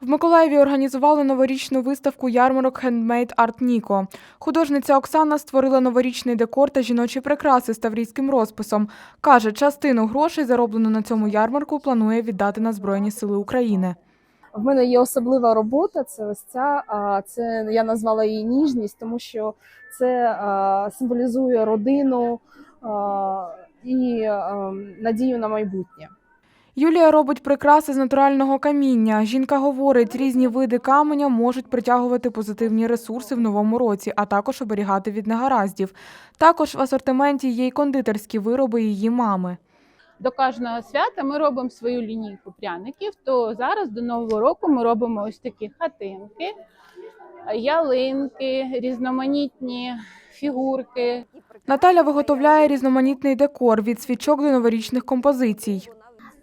В Миколаєві організували новорічну виставку ярмарок Handmade Art Nico. Художниця Оксана створила новорічний декор та жіночі прикраси з таврійським розписом. Каже, частину грошей, зароблену на цьому ярмарку, планує віддати на Збройні Сили України. В мене є особлива робота. Це ось ця. Це я назвала її ніжність, тому що це символізує родину і надію на майбутнє. Юлія робить прикраси з натурального каміння. Жінка говорить, різні види каменя можуть притягувати позитивні ресурси в новому році, а також оберігати від негараздів. Також в асортименті є й кондитерські вироби її мами. до кожного свята ми робимо свою лінійку пряників. То зараз до нового року ми робимо ось такі хатинки, ялинки, різноманітні фігурки. Наталя виготовляє різноманітний декор від свічок до новорічних композицій.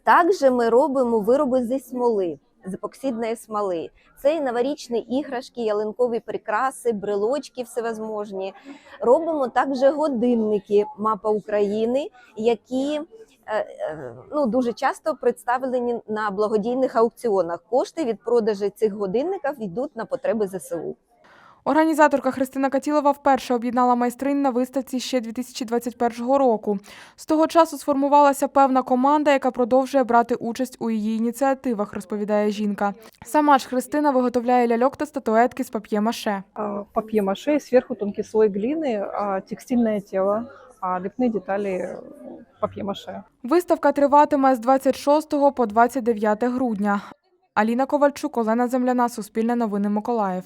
Також ми робимо вироби зі смоли, з епоксидної смоли. Це і новорічні іграшки, ялинкові прикраси, брелочки всевозможні. Робимо також годинники Мапа України, які е, е, ну, дуже часто представлені на благодійних аукціонах. Кошти від продажу цих годинників йдуть на потреби ЗСУ. Організаторка Христина Катілова вперше об'єднала майстринь на виставці ще 2021 року. З того часу сформувалася певна команда, яка продовжує брати участь у її ініціативах, розповідає жінка. Сама ж Христина виготовляє ляльок та статуетки з пап'є-маше. а, папье-маше, сверху тонкий слой глины, а, текстильное тело, а лепные детали э, папье-маше. Виставка триватиме з 26 по 29 грудня. Аліна Ковальчук, Олена Земляна, Суспільне новини Миколаїв.